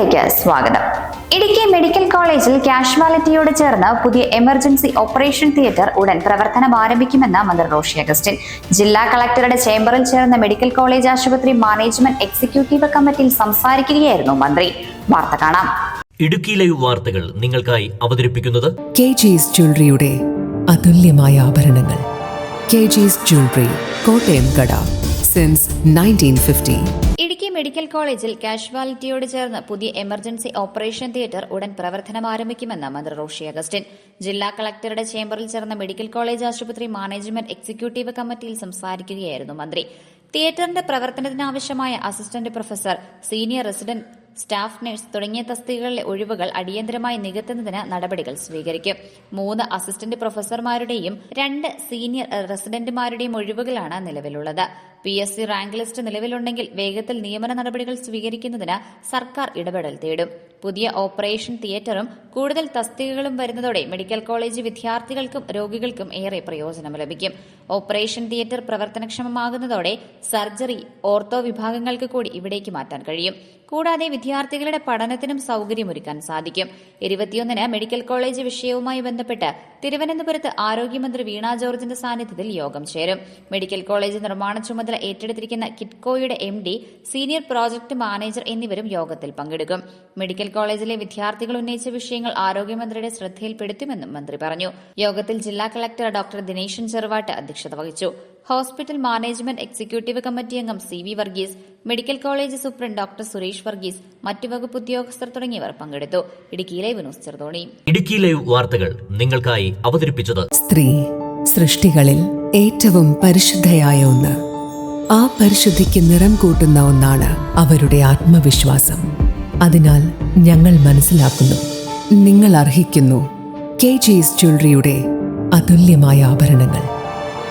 വാർത്തകളിലേക്ക് സ്വാഗതം. ഇടുക്കി മെഡിക്കൽ കോളേജിൽ കാഷ്വാലിറ്റിയോട് ചേർന്ന് പുതിയ എമർജൻസി ഓപ്പറേഷൻ തിയേറ്റർ ഉടൻ പ്രവർത്തനം ആരംഭിക്കുമെന്ന് മന്ത്രി റോഷി അഗസ്റ്റിൻ. ജില്ലാ കളക്ടറുടെ ചേംബറിൽ ചേർന്ന മെഡിക്കൽ കോളേജ് ആശുപത്രി മാനേജ്മെന്റ് എക്സിക്യൂട്ടീവ് കമ്മിറ്റിയിൽ സംസാരിക്കുകയായിരുന്നു മന്ത്രി. വാർത്ത കാണാം. ഇടുക്കി ലൈവ് വാർത്തകൾ നിങ്ങൾക്കായി അവതരിപ്പിക്കുന്നത് കെ ജീസ് ജ്വല്ലറിയുടെ അതുല്യമായ ആഭരണങ്ങൾ. കെ ജീസ് ജ്വല്ലറി കോട്ടയം കട സിൻസ് നയന്റീൻ ഫിഫ്റ്റി. മെഡിക്കൽ കോളേജിൽ കാഷ്വാലിറ്റിയോട് ചേർന്ന് പുതിയ എമർജൻസി ഓപ്പറേഷൻ തിയേറ്റർ ഉടൻ പ്രവർത്തനം ആരംഭിക്കുമെന്ന് മന്ത്രി റോഷി അഗസ്റ്റിൻ. ജില്ലാ കളക്ടറുടെ ചേംബറിൽ ചേർന്ന മെഡിക്കൽ കോളേജ് ആശുപത്രി മാനേജ്മെന്റ് എക്സിക്യൂട്ടീവ് കമ്മിറ്റിയിൽ സംസാരിക്കുകയായിരുന്നു മന്ത്രി. തിയേറ്ററിന്റെ പ്രവർത്തനത്തിനാവശ്യമായ assistant professor senior resident staff nurse തുടങ്ങിയ തസ്തികകളിലെ ഒഴിവുകൾ അടിയന്തരമായി നികത്തുന്നതിന് നടപടികൾ സ്വീകരിക്കും. മൂന്ന് അസിസ്റ്റന്റ് പ്രൊഫസർമാരുടെയും രണ്ട് സീനിയർ റെസിഡന്റുമാരുടെയും ഒഴിവുകളാണ് നിലവിലുള്ളത്. P S C rank list നിലവിലുണ്ടെങ്കിൽ വേഗത്തിൽ നിയമന നടപടികൾ സ്വീകരിക്കുന്നതിന് സർക്കാർ ഇടപെടൽ തേടും. പുതിയ ഓപ്പറേഷൻ തിയേറ്ററും കൂടുതൽ തസ്തികകളും വരുന്നതോടെ മെഡിക്കൽ കോളേജ് വിദ്യാർത്ഥികൾക്കും രോഗികൾക്കും ഏറെ പ്രയോജനം ലഭിക്കും. ഓപ്പറേഷൻ തിയേറ്റർ പ്രവർത്തനക്ഷമമാകുന്നതോടെ സർജറി ഓർത്തോ വിഭാഗങ്ങൾക്ക് കൂടി ഇവിടേക്ക് മാറ്റാൻ കഴിയും. കൂടാതെ വിദ്യാർത്ഥികളുടെ പഠനത്തിനും സൗകര്യമൊരുക്കാൻ സാധിക്കും. ഇരുപത്തിയൊന്നിന് മെഡിക്കൽ കോളേജ് വിഷയവുമായി ബന്ധപ്പെട്ട് തിരുവനന്തപുരത്ത് ആരോഗ്യമന്ത്രി വീണ ജോർജിന്റെ സാന്നിധ്യത്തിൽ യോഗം ചേരും. മെഡിക്കൽ കോളേജ് നിർമ്മാണ ചുമതല ഏറ്റെടുത്തിരിക്കുന്ന കിറ്റ്കോയുടെ എം സീനിയർ പ്രോജക്ട് മാനേജർ എന്നിവരും യോഗത്തിൽ പങ്കെടുക്കും. മെഡിക്കൽ കോളേജിലെ വിദ്യാർത്ഥികൾ ഉന്നയിച്ച വിഷയങ്ങൾ ആരോഗ്യമന്ത്രിയുടെ ശ്രദ്ധയിൽപ്പെടുത്തുമെന്നും മന്ത്രി പറഞ്ഞു. യോഗത്തിൽ ജില്ലാ കളക്ടർ ഡോക്ടർ ദിനേശൻ ചെറുവാട്ട് അധ്യക്ഷത വഹിച്ചു. ഹോസ്പിറ്റൽ മാനേജ്മെന്റ് എക്സിക്യൂട്ടീവ് കമ്മിറ്റി അംഗം C V Varghese medical college superintendent doctor Suresh Varghese മറ്റു വകുപ്പ് ഉദ്യോഗസ്ഥർ തുടങ്ങിയവർ പങ്കെടുത്തു. Idukki live news Cheruthoni. Idukki live വാർത്തകൾ നിങ്ങൾക്കായി അവതരിപ്പിച്ചത് സ്ത്രീ സൃഷ്ടികളിൽ ഏറ്റവും പരിശുദ്ധയായ ഒന്ന്. ആ പരിശുദ്ധിക്ക് നിറം കൂട്ടുന്ന ഒന്നാണ് അവരുടെ ആത്മവിശ്വാസം. അതിനാൽ ഞങ്ങൾ മനസ്സിലാക്കുന്നു. നിങ്ങൾ അർഹിക്കുന്നു കെ ജീസ് ജ്വല്ലറിയുടെ അതുല്യമായ ആഭരണങ്ങൾ.